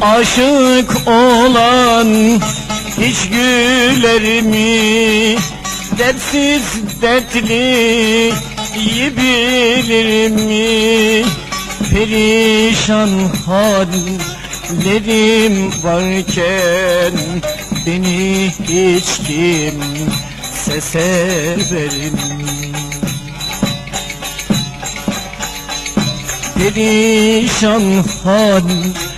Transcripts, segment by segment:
Aşık olan hiç güler mi? Dertsiz dertli iyi bilir mi? Perişan hallerim varken Beni hiç kimse sever mi? Perişan hallerim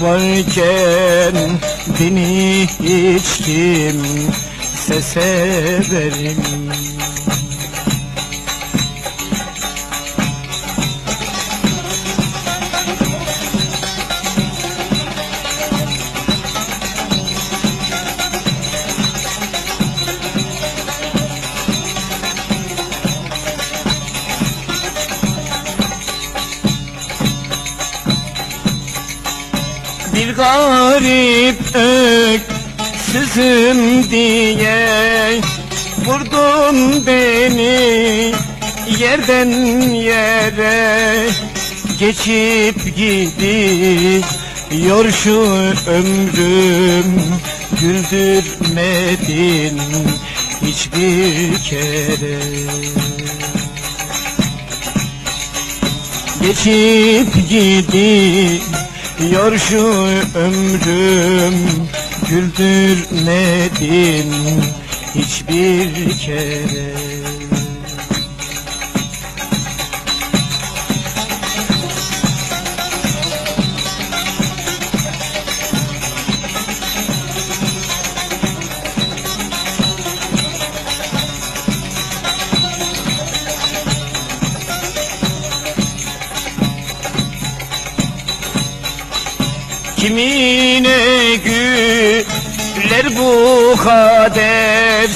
varken Beni hiç kimse sever mi? Bir garip öksüzüm diye Vurdun beni yerden yere. Geçip gidiyor şu ömrüm Güldürmedin hiçbir kere. Geçip gidiyor şu ömrüm Güldürmedin hiçbir kere Kimine güler bu kader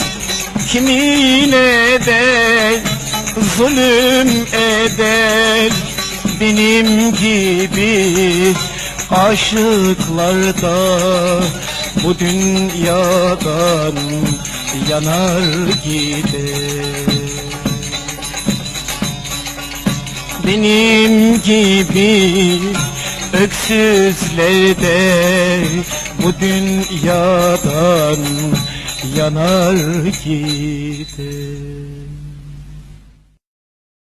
Kimine de zulüm eder. Benim gibi aşıklar da Bu dünyadan yanar gider. Benim gibi öksüzler de bu dünyadan yanar gider.